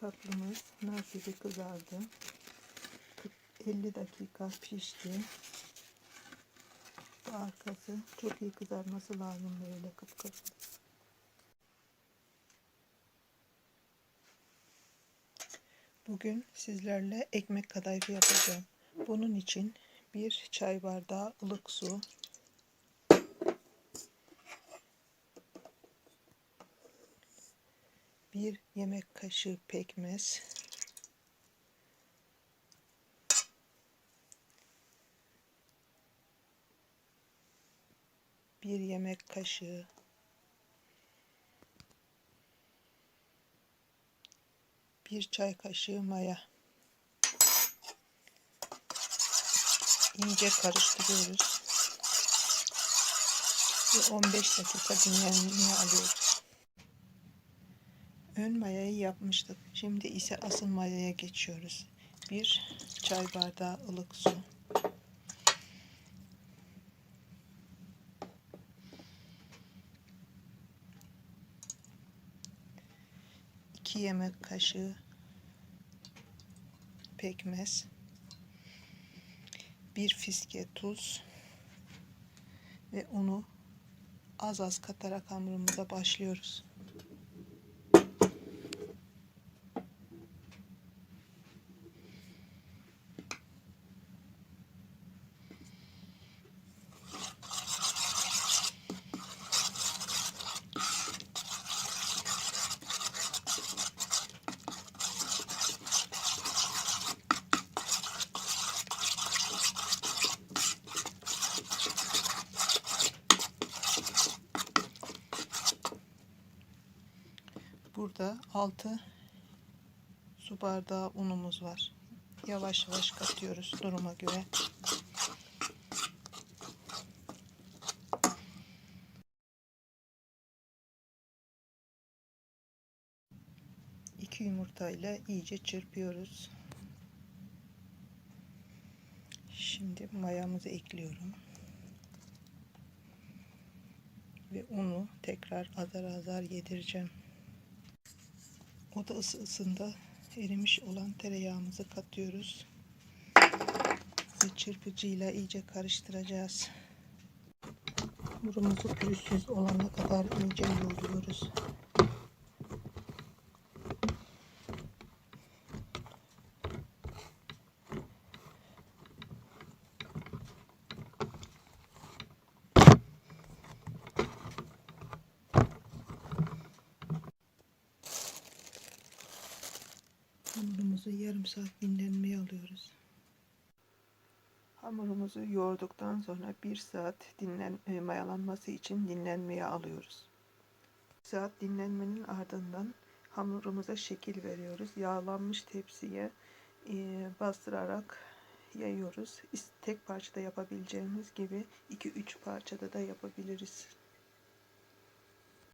Tatlımız nar gibi kızardı. 50 dakika pişti. Bu arkası çok iyi kızarması lazım böyle kıpkırmızı. Bugün sizlerle ekmek kadayıfı yapacağım. Bunun için bir çay bardağı ılık su, bir yemek kaşığı pekmez, bir yemek kaşığı bir çay kaşığı maya. İyice karıştırıyoruz. Ve 15 dakika dinlenmeye alıyoruz. Ön mayayı yapmıştık. Şimdi ise asıl mayaya geçiyoruz. Bir çay bardağı ılık su. iki yemek kaşığı pekmez, bir fiske tuz ve unu az az katarak hamurumuza başlıyoruz. Burada 6 su bardağı unumuz var. Yavaş yavaş katıyoruz duruma göre. İki yumurtayla iyice çırpıyoruz. Şimdi mayamızı ekliyorum. Ve unu tekrar azar azar yedireceğim. Oda ısısında erimiş olan tereyağımızı katıyoruz. Ve çırpıcıyla iyice karıştıracağız. Hamurumuzu pürüzsüz olana kadar iyice yoğuruyoruz. Hamurumuzu yarım saat dinlenmeye alıyoruz. Hamurumuzu yoğurduktan sonra bir saat dinlen e, mayalanması için dinlenmeye alıyoruz. Bir saat dinlenmenin ardından hamurumuza şekil veriyoruz. Yağlanmış tepsiye e, bastırarak yayıyoruz. Tek parçada yapabileceğimiz gibi 2-3 parçada da yapabiliriz.